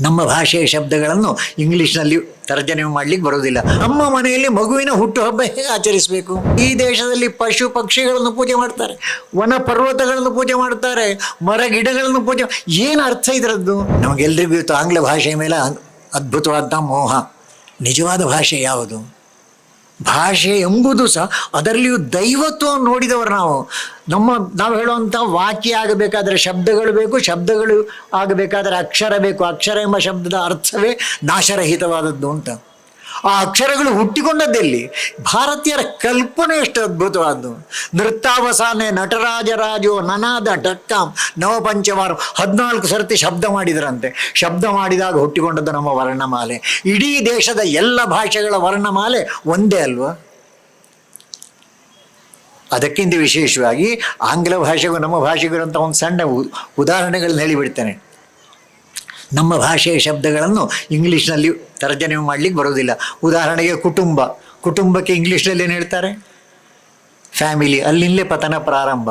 ನಮ್ಮ ಭಾಷೆಯ ಶಬ್ದಗಳನ್ನು ಇಂಗ್ಲಿಷ್ನಲ್ಲಿ ತರ್ಜನೆ ಮಾಡ್ಲಿಕ್ಕೆ ಬರೋದಿಲ್ಲ ನಮ್ಮ ಮನೆಯಲ್ಲಿ ಮಗುವಿನ ಹುಟ್ಟುಹಬ್ಬ ಹೇಗೆ ಆಚರಿಸಬೇಕು? ಈ ದೇಶದಲ್ಲಿ ಪಶು ಪಕ್ಷಿಗಳನ್ನು ಪೂಜೆ ಮಾಡ್ತಾರೆ, ವನ ಪರ್ವತಗಳನ್ನು ಪೂಜೆ ಮಾಡ್ತಾರೆ, ಮರ ಗಿಡಗಳನ್ನು ಪೂಜೆ ಏನು ಅರ್ಥ ಇದರದ್ದು? ನಮಗೆಲ್ಲರಿಗೂ ಇವತ್ತು ಆಂಗ್ಲ ಭಾಷೆಯ ಮೇಲೆ ಅದ್ಭುತವಾದ ಮೋಹ. ನಿಜವಾದ ಭಾಷೆ ಯಾವುದು? ಭಾಷೆ ಎಂಬುದು ಸಹ ಅದರಲ್ಲಿಯೂ ದೈವತ್ವ ನೋಡಿದವರು ನಾವು. ನಮ್ಮ, ನಾವು ಹೇಳುವಂಥ ವಾಕ್ಯ ಆಗಬೇಕಾದ್ರೆ ಶಬ್ದಗಳು ಬೇಕು, ಶಬ್ದಗಳು ಆಗಬೇಕಾದ್ರೆ ಅಕ್ಷರ ಬೇಕು. ಅಕ್ಷರ ಎಂಬ ಶಬ್ದದ ಅರ್ಥವೇ ನಾಶರಹಿತವಾದದ್ದು ಅಂತ. ಆ ಅಕ್ಷರಗಳು ಹುಟ್ಟಿಕೊಂಡದ್ದೆಲ್ಲಿ ಭಾರತೀಯರ ಕಲ್ಪನೆ ಎಷ್ಟು ಅದ್ಭುತವಾದ್ದು. ನೃತ್ತಾವಸಾನೆ ನಟರಾಜರಾಜೋ ನನಾದ ಡಕ್ಕಾಂ ನವಪಂಚವಾರ ಹದಿನಾಲ್ಕು ಸರ್ತಿ ಶಬ್ದ ಮಾಡಿದರಂತೆ. ಶಬ್ದ ಮಾಡಿದಾಗ ಹುಟ್ಟಿಕೊಂಡದ್ದು ನಮ್ಮ ವರ್ಣಮಾಲೆ. ಇಡೀ ದೇಶದ ಎಲ್ಲ ಭಾಷೆಗಳ ವರ್ಣಮಾಲೆ ಒಂದೇ ಅಲ್ವಾ? ಅದಕ್ಕಿಂತ ವಿಶೇಷವಾಗಿ ಆಂಗ್ಲ ಭಾಷೆಗೂ ನಮ್ಮ ಭಾಷೆಗೂ ಅಂತ ಒಂದು ಸಣ್ಣ ಉದಾಹರಣೆಗಳನ್ನ ಹೇಳಿಬಿಡ್ತೇನೆ. ನಮ್ಮ ಭಾಷೆಯ ಶಬ್ದಗಳನ್ನು ಇಂಗ್ಲೀಷ್ನಲ್ಲಿ ತರ್ಜನೆ ಮಾಡಲಿಕ್ಕೆ ಬರೋದಿಲ್ಲ ಉದಾಹರಣೆಗೆ ಕುಟುಂಬ. ಕುಟುಂಬಕ್ಕೆ ಇಂಗ್ಲೀಷ್ನಲ್ಲಿ ಏನು ಹೇಳ್ತಾರೆ? ಫ್ಯಾಮಿಲಿ. ಅಲ್ಲಿಂದಲೇ ಪತನ ಪ್ರಾರಂಭ.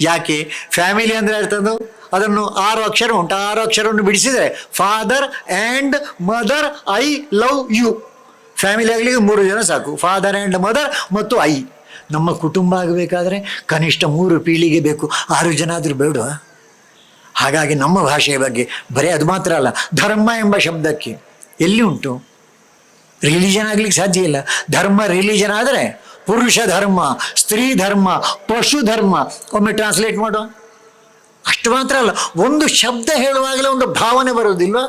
ಯಾಕೆ? ಫ್ಯಾಮಿಲಿ ಅಂದರೆ ಅರ್ಥದ್ದು ಅದನ್ನು ಆರು ಅಕ್ಷರ ಉಂಟು. ಆರು ಅಕ್ಷರವನ್ನು ಬಿಡಿಸಿದರೆ father and mother I love you. Family ಆಗಲಿಕ್ಕೆ ಮೂರು ಜನ ಸಾಕು. ಫಾದರ್ ಆ್ಯಂಡ್ ಮದರ್ ಮತ್ತು ಐ. ನಮ್ಮ ಕುಟುಂಬ ಆಗಬೇಕಾದ್ರೆ ಕನಿಷ್ಠ ಮೂರು ಪೀಳಿಗೆ ಬೇಕು. ಆರು ಜನ ಆದರೂ ಬೇಡವಾ? ಹಾಗಾಗಿ ನಮ್ಮ ಭಾಷೆಯ ಬಗ್ಗೆ ಬರೀ ಅದು ಮಾತ್ರ ಅಲ್ಲ, ಧರ್ಮ ಎಂಬ ಶಬ್ದಕ್ಕೆ ಎಲ್ಲಿ ಉಂಟು? ರಿಲಿಜನ್ ಆಗ್ಲಿಕ್ಕೆ ಸಾಧ್ಯ ಇಲ್ಲ. ಧರ್ಮ ರಿಲಿಜನ್ ಆದರೆ ಪುರುಷ ಧರ್ಮ, ಸ್ತ್ರೀ ಧರ್ಮ, ಪಶು ಧರ್ಮ. ಒಮ್ಮೆ ಟ್ರಾನ್ಸ್ಲೇಟ್ ಮಾಡುವ ಅಷ್ಟು ಮಾತ್ರ ಅಲ್ಲ, ಒಂದು ಶಬ್ದ ಹೇಳುವಾಗಲೇ ಒಂದು ಭಾವನೆ ಬರುವುದಿಲ್ವ?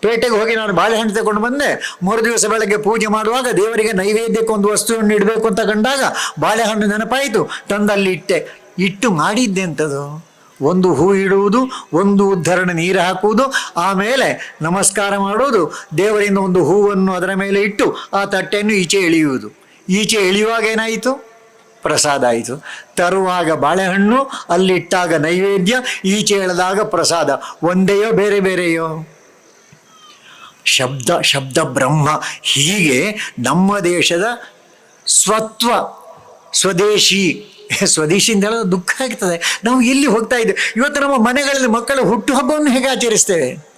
ಪೇಟೆಗೆ ಹೋಗಿ ನಾನು ಬಾಳೆಹಣ್ಣು ತಗೊಂಡು ಬಂದೆ, ಮೂರು ದಿವಸ ಬೆಳಗ್ಗೆ ಪೂಜೆ ಮಾಡುವಾಗ ದೇವರಿಗೆ ನೈವೇದ್ಯಕ್ಕೆ ಒಂದು ವಸ್ತುವನ್ನು ಇಡಬೇಕು ಅಂತ ಕಂಡಾಗ ಬಾಳೆಹಣ್ಣು ನೆನಪಾಯಿತು. ತಂದಲ್ಲಿ ಇಟ್ಟೆ. ಇಟ್ಟು ಮಾಡಿದ್ದೆ ಅಂತದು ಒಂದು ಹೂ ಇಡುವುದು, ಒಂದು ಉದ್ಧರಣೆ ನೀರು ಹಾಕುವುದು, ಆಮೇಲೆ ನಮಸ್ಕಾರ ಮಾಡುವುದು, ದೇವರಿಂದ ಒಂದು ಹೂವನ್ನು ಅದರ ಮೇಲೆ ಇಟ್ಟು ಆ ತಟ್ಟೆಯನ್ನು ಈಚೆ ಎಳೆಯುವುದು. ಈಚೆ ಎಳೆಯುವಾಗ ಏನಾಯಿತು? ಪ್ರಸಾದ ಆಯಿತು. ತರುವಾಗ ಬಾಳೆಹಣ್ಣು, ಅಲ್ಲಿಟ್ಟಾಗ ನೈವೇದ್ಯ, ಈಚೆ ಎಳೆದಾಗ ಪ್ರಸಾದ. ಒಂದೆಯೋ ಬೇರೆ ಬೇರೆಯೋ? ಶಬ್ದ ಶಬ್ದ ಬ್ರಹ್ಮ. ಹೀಗೆ ನಮ್ಮ ದೇಶದ ಸ್ವತ್ವ, ಸ್ವದೇಶಿ ಸ್ವದೇಶಿ ಅಂತ ಹೇಳೋದು ದುಃಖ ಆಗ್ತದೆ. ನಾವು ಎಲ್ಲಿ ಹೋಗ್ತಾ ಇದ್ದೇವೆ ಇವತ್ತು ನಮ್ಮ ಮನೆಗಳಲ್ಲಿ ಮಕ್ಕಳ ಹುಟ್ಟುಹಬ್ಬವನ್ನು ಹೇಗೆ ಆಚರಿಸ್ತೇವೆ?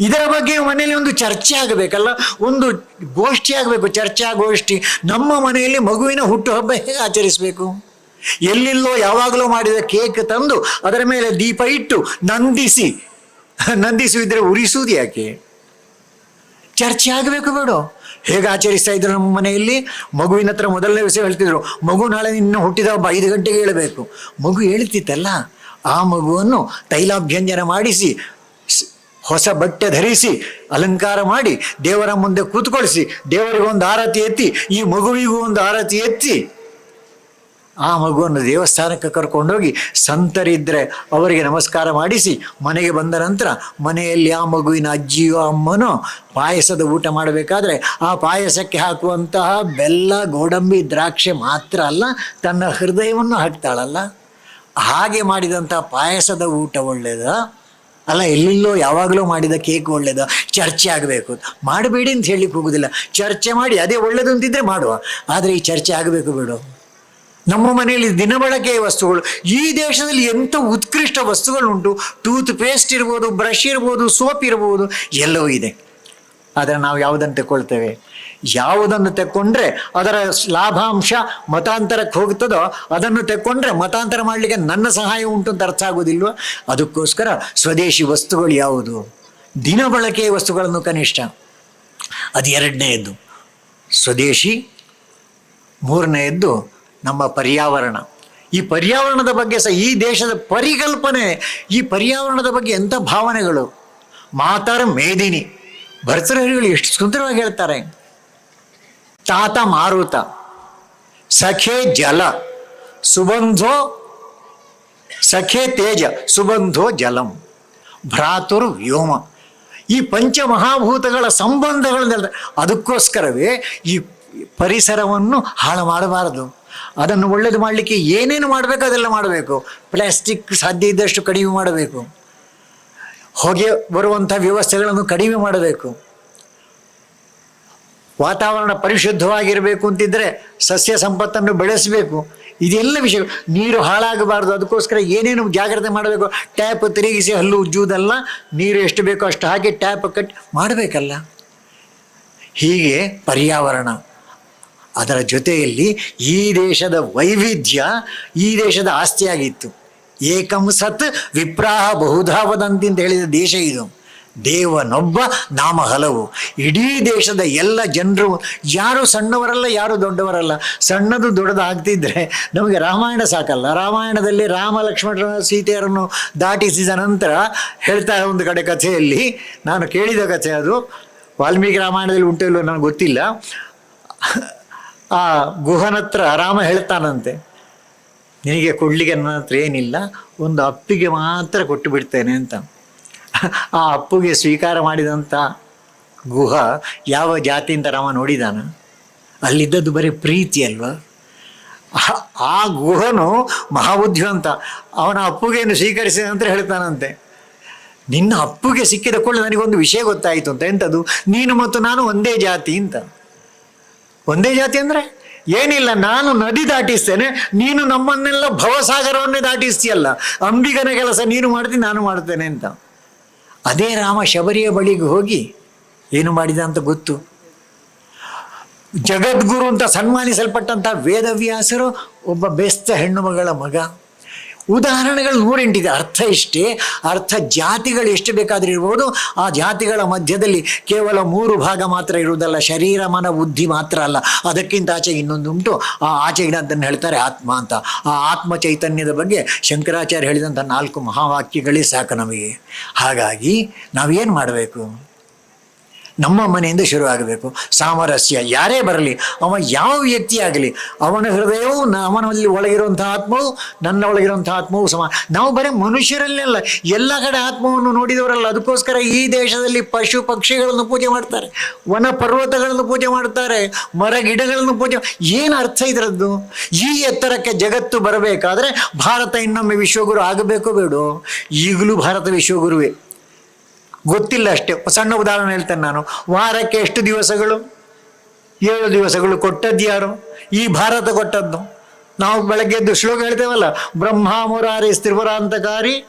ಇದರ ಬಗ್ಗೆ ಮನೆಯಲ್ಲಿ ಒಂದು ಚರ್ಚೆ ಆಗಬೇಕಲ್ಲ? ಒಂದು ಗೋಷ್ಠಿ ಆಗಬೇಕು. ಚರ್ಚಾ ಗೋಷ್ಠಿ. ನಮ್ಮ ಮನೆಯಲ್ಲಿ ಮಗುವಿನ ಹುಟ್ಟುಹಬ್ಬ ಹೇಗೆ ಆಚರಿಸಬೇಕು? ಎಲ್ಲಿಲ್ಲೋ ಯಾವಾಗಲೂ ಮಾಡಿದ ಕೇಕ್ ತಂದು ಅದರ ಮೇಲೆ ದೀಪ ಇಟ್ಟು ನಂದಿಸಿ. ನಂದಿಸುವುದ್ರೆ ಉರಿಸುವುದು ಯಾಕೆ? ಚರ್ಚೆ ಆಗಬೇಕು ಬೇಡ. ಹೇಗೆ ಆಚರಿಸ್ತಾ ಇದ್ರು ನಮ್ಮ ಮನೆಯಲ್ಲಿ? ಮಗುವಿನ ಹತ್ರ ಮೊದಲನೇ ವಿಷಯ ಹೇಳ್ತಿದ್ರು. ಮಗು ನಾಳೆ ನಿನ್ನ ಹುಟ್ಟಿದ ಹಬ್ಬ, ಐದು ಗಂಟೆಗೆ ಹೇಳಬೇಕು. ಮಗು ಹೇಳ್ತಿತ್ತಲ್ಲ, ಆ ಮಗುವನ್ನು ತೈಲಾಭ್ಯಂಜನ ಮಾಡಿಸಿ ಹೊಸ ಬಟ್ಟೆ ಧರಿಸಿ, ಅಲಂಕಾರ ಮಾಡಿ, ದೇವರ ಮುಂದೆ ಕೂತ್ಕೊಳಿಸಿ, ದೇವರಿಗೊಂದು ಆರತಿ ಎತ್ತಿ, ಈ ಮಗುವಿಗೂ ಒಂದು ಆರತಿ ಎತ್ತಿ. ಆ ಮಗುವನ್ನು ದೇವಸ್ಥಾನಕ್ಕೆ ಕರ್ಕೊಂಡೋಗಿ ಸಂತರಿದ್ದರೆ ಅವರಿಗೆ ನಮಸ್ಕಾರ ಮಾಡಿಸಿ ಮನೆಗೆ ಬಂದ ನಂತರ ಮನೆಯಲ್ಲಿ ಆ ಮಗುವಿನ ಅಜ್ಜಿಯೋ ಅಮ್ಮನೋ ಪಾಯಸದ ಊಟ ಮಾಡಬೇಕಾದ್ರೆ ಆ ಪಾಯಸಕ್ಕೆ ಹಾಕುವಂತಹ ಬೆಲ್ಲ, ಗೋಡಂಬಿ, ದ್ರಾಕ್ಷೆ ಮಾತ್ರ ಅಲ್ಲ, ತನ್ನ ಹೃದಯವನ್ನು ಹಾಕ್ತಾಳಲ್ಲ. ಹಾಗೆ ಮಾಡಿದಂಥ ಪಾಯಸದ ಊಟ ಒಳ್ಳೆಯದ ಅಲ್ಲ, ಎಲ್ಲೆಲ್ಲೋ ಯಾವಾಗಲೂ ಮಾಡಿದ ಕೇಕ್ ಒಳ್ಳೇದು? ಚರ್ಚೆ ಆಗಬೇಕು. ಮಾಡಬೇಡಿ ಅಂತ ಹೇಳಲಿಕ್ಕೆ ಹೋಗೋದಿಲ್ಲ. ಚರ್ಚೆ ಮಾಡಿ, ಅದೇ ಒಳ್ಳೇದು ಅಂತಿದ್ರೆ ಮಾಡುವ. ಆದರೆ ಈ ಚರ್ಚೆ ಆಗಬೇಕು ಬೇಡ. ನಮ್ಮ ಮನೆಯಲ್ಲಿ ದಿನಬಳಕೆಯ ವಸ್ತುಗಳು, ಈ ದೇಶದಲ್ಲಿ ಎಂಥ ಉತ್ಕೃಷ್ಟ ವಸ್ತುಗಳುಂಟು? ಟೂತ್ ಪೇಸ್ಟ್ ಇರ್ಬೋದು, ಬ್ರಷ್ ಇರ್ಬೋದು, ಸೋಪ್ ಇರ್ಬೋದು, ಎಲ್ಲವೂ ಇದೆ. ಆದರೆ ನಾವು ಯಾವುದನ್ನು ತಗೊಳ್ತೇವೆ ಯಾವುದನ್ನು ತಕ್ಕೊಂಡ್ರೆ ಅದರ ಲಾಭಾಂಶ ಮತಾಂತರಕ್ಕೆ ಹೋಗ್ತದೋ ಅದನ್ನು ತಕ್ಕೊಂಡ್ರೆ ಮತಾಂತರ ಮಾಡಲಿಕ್ಕೆ ನನ್ನ ಸಹಾಯ ಉಂಟು ಅಂತ ಅರ್ಥ ಆಗೋದಿಲ್ವ? ಅದಕ್ಕೋಸ್ಕರ ಸ್ವದೇಶಿ ವಸ್ತುಗಳು ಯಾವುದು? ದಿನ ಬಳಕೆಯ ವಸ್ತುಗಳನ್ನು ಕನಿಷ್ಠ. ಅದು ಎರಡನೆಯದ್ದು. ಸ್ವದೇಶಿ, ಮೂರನೆಯದ್ದು ನಮ್ಮ ಪರ್ಯಾವರಣ. ಈ ಪರ್ಯಾವರಣದ ಬಗ್ಗೆ ಸಹ ಈ ದೇಶದ ಪರಿಕಲ್ಪನೆ, ಈ ಪರ್ಯಾವರಣದ ಬಗ್ಗೆ ಎಂಥ ಭಾವನೆಗಳು? ಮಾತಾರ ಮೇದಿನಿ. ಭರ್ತೃಹರಿಗಳು ಎಷ್ಟು ಸುಂದರವಾಗಿ ಹೇಳ್ತಾರೆ. ತಾತ ಮಾರುತ, ಸಖೆ ಜಲ, ಸುಬಂಧೋ, ಸಖೆ ತೇಜ, ಸುಬಂಧೋ ಜಲಂ ಭ್ರಾತುರ್ ವ್ಯೋಮ. ಈ ಪಂಚಮಹಾಭೂತಗಳ ಸಂಬಂಧಗಳನ್ನ. ಅದಕ್ಕೋಸ್ಕರವೇ ಈ ಪರಿಸರವನ್ನು ಹಾಳು ಮಾಡಬಾರದು. ಅದನ್ನು ಒಳ್ಳೇದು ಮಾಡಲಿಕ್ಕೆ ಏನೇನು ಮಾಡಬೇಕು ಅದೆಲ್ಲ ಮಾಡಬೇಕು. ಪ್ಲಾಸ್ಟಿಕ್ ಸಾಧ್ಯ ಇದ್ದಷ್ಟು ಕಡಿಮೆ ಮಾಡಬೇಕು. ಹೊಗೆ ಬರುವಂಥ ವ್ಯವಸ್ಥೆಗಳನ್ನು ಕಡಿಮೆ ಮಾಡಬೇಕು. ವಾತಾವರಣ ಪರಿಶುದ್ಧವಾಗಿರಬೇಕು ಅಂತಿದ್ರೆ ಸಸ್ಯ ಸಂಪತ್ತನ್ನು ಬೆಳೆಸಬೇಕು. ಇದೆಲ್ಲ ವಿಷಯ. ನೀರು ಹಾಳಾಗಬಾರ್ದು. ಅದಕ್ಕೋಸ್ಕರ ಏನೇನು ಜಾಗ್ರತೆ ಮಾಡಬೇಕು? ಟ್ಯಾಪ್ ತಿರುಗಿಸಿ ಹಲ್ಲು ಉಜ್ಜುವುದಲ್ಲ. ನೀರು ಎಷ್ಟು ಬೇಕೋ ಅಷ್ಟು ಹಾಕಿ ಟ್ಯಾಪ್ ಕಟ್ ಮಾಡಬೇಕಲ್ಲ. ಹೀಗೆ ಪರ್ಯಾವರಣ. ಅದರ ಜೊತೆಯಲ್ಲಿ ಈ ದೇಶದ ವೈವಿಧ್ಯ ಈ ದೇಶದ ಆಸ್ತಿಯಾಗಿತ್ತು. ಏಕಂ ಸತ್ ವಿಪ್ರಾಹ ಬಹುಧಾವದಂತಿ ಅಂತ ಹೇಳಿದ ದೇಶ ಇದು. ದೇವನೊಬ್ಬ ನಾಮ ಹಲವು ಇಡೀ ದೇಶದ ಎಲ್ಲ ಜನರು, ಯಾರು ಸಣ್ಣವರಲ್ಲ, ಯಾರು ದೊಡ್ಡವರಲ್ಲ, ಸಣ್ಣದು ದೊಡ್ಡದು ಆಗ್ತಿದ್ರೆ ನಮಗೆ ರಾಮಾಯಣ ಸಾಕಲ್ಲ. ರಾಮಾಯಣದಲ್ಲಿ ರಾಮ ಲಕ್ಷ್ಮಣ ಸೀತೆಯರನ್ನು ದಾಟಿಸಿದ ನಂತರ ಹೇಳ್ತಾರೆ ಒಂದು ಕಡೆ ಕಥೆಯಲ್ಲಿ, ನಾನು ಕೇಳಿದ ಕಥೆ ಅದು. ವಾಲ್ಮೀಕಿ ರಾಮಾಯಣದಲ್ಲಿ ಉಂಟು ನನಗೆ ಗೊತ್ತಿಲ್ಲ. ಆ ಗುಹನ ಹತ್ರ ರಾಮ ಹೇಳ್ತಾನಂತೆ, ನಿನಗೆ ಕೊಡ್ಲಿಕ್ಕೆ ನನ್ನ ಹತ್ರ ಏನಿಲ್ಲ, ಒಂದು ಅಪ್ಪಿಗೆ ಮಾತ್ರ ಕೊಟ್ಟು ಬಿಡ್ತೇನೆ ಅಂತ. ಆ ಅಪ್ಪುಗೆ ಸ್ವೀಕಾರ ಮಾಡಿದಂಥ ಗುಹ ಯಾವ ಜಾತಿಯಿಂದ ರಾಮ ನೋಡಿದಾನ? ಅಲ್ಲಿದ್ದದ್ದು ಬರೀ ಪ್ರೀತಿ ಅಲ್ವಾ? ಆ- ಗುಹನು ಮಹಾಬುದ್ಧಿವಂತ ಅವನ ಅಪ್ಪುಗೆಯನ್ನು ಸ್ವೀಕರಿಸಿದ ನಂತರ ಹೇಳ್ತಾನಂತೆ, ನಿನ್ನ ಅಪ್ಪುಗೆ ಸಿಕ್ಕಿದ ಕೂಡಲೇ ನನಗೊಂದು ವಿಷಯ ಗೊತ್ತಾಯಿತು ಅಂತ. ಎಂಥದ್ದು ನೀನು ಮತ್ತು ನಾನು ಒಂದೇ ಜಾತಿ ಅಂತ. ಒಂದೇ ಜಾತಿ ಅಂದ್ರೆ? ಏನಿಲ್ಲ, ನಾನು ನದಿ ದಾಟಿಸ್ತೇನೆ, ನೀನು ನಮ್ಮನ್ನೆಲ್ಲ ಭವಸಾಗರವನ್ನೇ ದಾಟಿಸ್ತೀಯಲ್ಲ, ಅಂಬಿಗನ ಕೆಲಸ ನೀನು ಮಾಡ್ತೀನಿ ನಾನು ಮಾಡ್ತೇನೆ ಅಂತ. ಅದೇ ರಾಮ ಶಬರಿಯ ಬಳಿಗೆ ಹೋಗಿ ಏನು ಮಾಡಿದ ಅಂತ ಗೊತ್ತು? ಜಗದ್ಗುರು ಅಂತ ಸನ್ಮಾನಿಸಲ್ಪಟ್ಟಂಥ ವೇದವ್ಯಾಸರು ಒಬ್ಬ ಬೆಸ್ತ ಹೆಣ್ಣು ಮಗಳ ಮಗ. ಉದಾಹರಣೆಗಳು ನೂರೆಂಟಿದೆ. ಅರ್ಥ ಇಷ್ಟೇ ಅರ್ಥ ಜಾತಿಗಳು ಎಷ್ಟು ಬೇಕಾದರೂ ಇರ್ಬೋದು. ಆ ಜಾತಿಗಳ ಮಧ್ಯದಲ್ಲಿ ಕೇವಲ ಮೂರು ಭಾಗ ಮಾತ್ರ ಇರುವುದಲ್ಲ, ಶರೀರ, ಮನ, ಬುದ್ಧಿ ಮಾತ್ರ ಅಲ್ಲ. ಅದಕ್ಕಿಂತ ಆಚೆ ಇನ್ನೊಂದು ಉಂಟು. ಆ ಆಚೆ ಅದನ್ನು ಹೇಳ್ತಾರೆ ಆತ್ಮ ಅಂತ. ಆ ಆತ್ಮ ಚೈತನ್ಯದ ಬಗ್ಗೆ ಶಂಕರಾಚಾರ್ಯ ಹೇಳಿದಂಥ ನಾಲ್ಕು ಮಹಾವಾಕ್ಯಗಳೇ ಸಾಕು ನಮಗೆ. ಹಾಗಾಗಿ ನಾವೇನು ಮಾಡಬೇಕು? ನಮ್ಮ ಮನೆಯಿಂದ ಶುರುವಾಗಬೇಕು ಸಾಮರಸ್ಯ. ಯಾರೇ ಬರಲಿ, ಅವ ಯಾವ ವ್ಯಕ್ತಿ ಆಗಲಿ, ಅವನ ಹೃದಯವು ಅವನಲ್ಲಿ ಒಳಗಿರುವಂಥ ಆತ್ಮವು, ನನ್ನ ಒಳಗಿರುವಂಥ ಆತ್ಮವು ಸಮ, ನಾವು ಬರೀ ಮನುಷ್ಯರಲ್ಲೇ ಅಲ್ಲ, ಎಲ್ಲ ಕಡೆ ಆತ್ಮವನ್ನು ನೋಡಿದವರಲ್ಲ, ಅದಕ್ಕೋಸ್ಕರ ಈ ದೇಶದಲ್ಲಿ ಪಶು ಪಕ್ಷಿಗಳನ್ನು ಪೂಜೆ ಮಾಡ್ತಾರೆ, ವನ ಪರ್ವತಗಳನ್ನು ಪೂಜೆ ಮಾಡ್ತಾರೆ, ಮರ ಗಿಡಗಳನ್ನು ಪೂಜೆ ಏನು ಅರ್ಥ ಇದರದ್ದು? ಈ ಎತ್ತರಕ್ಕೆ ಜಗತ್ತು ಬರಬೇಕಾದ್ರೆ ಭಾರತ ಇನ್ನೊಮ್ಮೆ ವಿಶ್ವಗುರು ಆಗಬೇಕು ಬೇಡು? ಈಗಲೂ ಭಾರತ ವಿಶ್ವಗುರುವೇ. ಗೊತ್ತಿಲ್ಲ ಅಷ್ಟೇ. ಸಣ್ಣ ಉದಾಹರಣೆ ಹೇಳ್ತೇನೆ ನಾನು. ವಾರಕ್ಕೆ ಎಷ್ಟು ದಿವಸಗಳು? ಏಳು ದಿವಸಗಳು ಕೊಟ್ಟದ್ದು ಯಾರು? ಈ ಭಾರತ ಕೊಟ್ಟದ್ದು. ನಾವು ಬೆಳಗ್ಗೆ ಎದ್ದು ಶ್ಲೋಕ ಹೇಳ್ತೇವಲ್ಲ, ಬ್ರಹ್ಮ ಮುರಾರಿ ತ್ರಿಪುರಾಂತಕಾರಿ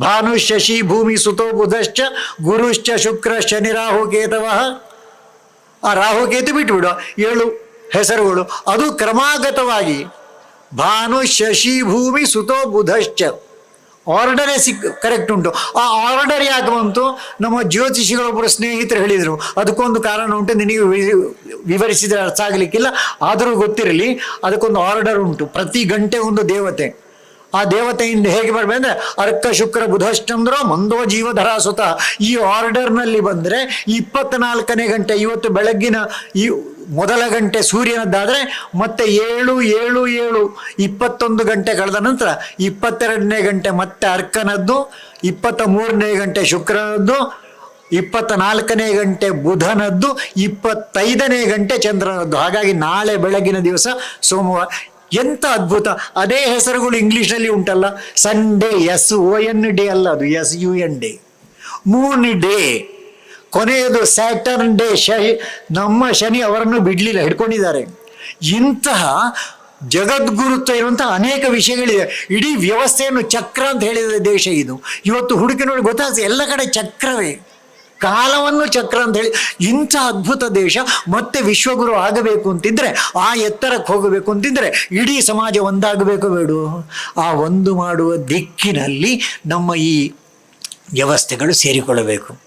ಭಾನು ಶಶಿ ಭೂಮಿ ಸುತೋ ಬುಧಶ್ಚ ಗುರುಶ್ಚ ಶುಕ್ರ ಶನಿ ರಾಹು ಕೇತವ. ಆ ರಾಹು ಕೇತು ಬಿಟ್ಬಿಡು. ಏಳು ಹೆಸರುಗಳು. ಅದು ಕ್ರಮಾಗತವಾಗಿ ಭಾನು ಶಶಿ ಭೂಮಿ ಸುತೋ ಬುಧಶ್ಚ. ಆರ್ಡರೇ ಸಿಕ್ ಕರೆಕ್ಟ್ ಉಂಟು. ಆ ಆರ್ಡರ್ ಯಾಕೆ ಬಂತು ನಮ್ಮ ಜ್ಯೋತಿಷಿಗಳೊಬ್ಬರು ಸ್ನೇಹಿತರು ಹೇಳಿದರು. ಅದಕ್ಕೊಂದು ಕಾರಣ ಉಂಟು, ನಿನಗೆ ವಿವರಿಸಿದ್ರೆ ಅರ್ಥ ಆಗಲಿಕ್ಕಿಲ್ಲ. ಆದರೂ ಗೊತ್ತಿರಲಿ, ಅದಕ್ಕೊಂದು ಆರ್ಡರ್ ಉಂಟು. ಪ್ರತಿ ಗಂಟೆ ಒಂದು ದೇವತೆ. ಆ ದೇವತೆಯಿಂದ ಹೇಗೆ ಬರಬೇಕು ಅಂದ್ರೆ ಅರ್ಕ, ಶುಕ್ರ, ಬುಧಶ್ಚಂದ್ರ, ಮಂದೋ ಜೀವಧರ ಸುತ ಈ ಆರ್ಡರ್ನಲ್ಲಿ ಬಂದರೆ ಇಪ್ಪತ್ನಾಲ್ಕನೇ ಗಂಟೆ, ಇವತ್ತು ಬೆಳಗ್ಗಿನ ಈ ಮೊದಲ ಗಂಟೆ ಸೂರ್ಯನದ್ದಾದರೆ ಮತ್ತೆ ಏಳು ಏಳು ಏಳು, ಇಪ್ಪತ್ತೊಂದು ಗಂಟೆ ಕಳೆದ ನಂತರ ಇಪ್ಪತ್ತೆರಡನೇ ಗಂಟೆ ಮತ್ತೆ ಅರ್ಕನದ್ದು ಇಪ್ಪತ್ತ ಮೂರನೇ ಗಂಟೆ ಶುಕ್ರನದ್ದು ಇಪ್ಪತ್ತ ನಾಲ್ಕನೇ ಗಂಟೆ ಬುಧನದ್ದು, ಇಪ್ಪತ್ತೈದನೇ ಗಂಟೆ ಚಂದ್ರನದ್ದು. ಹಾಗಾಗಿ ನಾಳೆ ಬೆಳಗಿನ ದಿವಸ ಸೋಮವಾರ ಎಂತ ಅದ್ಭುತ. ಅದೇ ಹೆಸರುಗಳು ಇಂಗ್ಲಿಷ್ನಲ್ಲಿ ಉಂಟಲ್ಲ. Sunday S O N day ಅಲ್ಲ ಅದು. S U N day moon day ಕೊನೆಯದು ಸ್ಯಾಟರ್ನ್ ಡೇ ಶನಿ. ನಮ್ಮ ಶನಿ ಅವರನ್ನು ಬಿಡಲಿಲ್ಲ, ಹಿಡ್ಕೊಂಡಿದ್ದಾರೆ. ಇಂತಹ ಜಗದ್ಗುರುತ್ವ ಇರುವಂತಹ ಅನೇಕ ವಿಷಯಗಳಿವೆ. ಇಡೀ ವ್ಯವಸ್ಥೆಯನ್ನು ಚಕ್ರ ಅಂತ ಹೇಳಿದ ದೇಶ ಇದು. ಇವತ್ತು ಹುಡುಕಿ ನೋಡಿ ಗೊತ್ತಾಗ್ತದೆ, ಎಲ್ಲ ಕಡೆ ಚಕ್ರವೇ. ಕಾಲವನ್ನು ಚಕ್ರ ಅಂತ ಹೇಳಿ ಇಂಥ ಅದ್ಭುತ ದೇಶ ಮತ್ತೆ ವಿಶ್ವಗುರು ಆಗಬೇಕು ಅಂತಿದ್ರೆ, ಆ ಎತ್ತರಕ್ಕೆ ಹೋಗಬೇಕು ಅಂತಿದ್ರೆ ಇಡೀ ಸಮಾಜ ಒಂದಾಗಬೇಕು ಬೇಡು. ಆ ಒಂದು ಮಾಡುವ ದಿಕ್ಕಿನಲ್ಲಿ ನಮ್ಮ ಈ ವ್ಯವಸ್ಥೆಗಳು ಸೇರಿಕೊಳ್ಳಬೇಕು.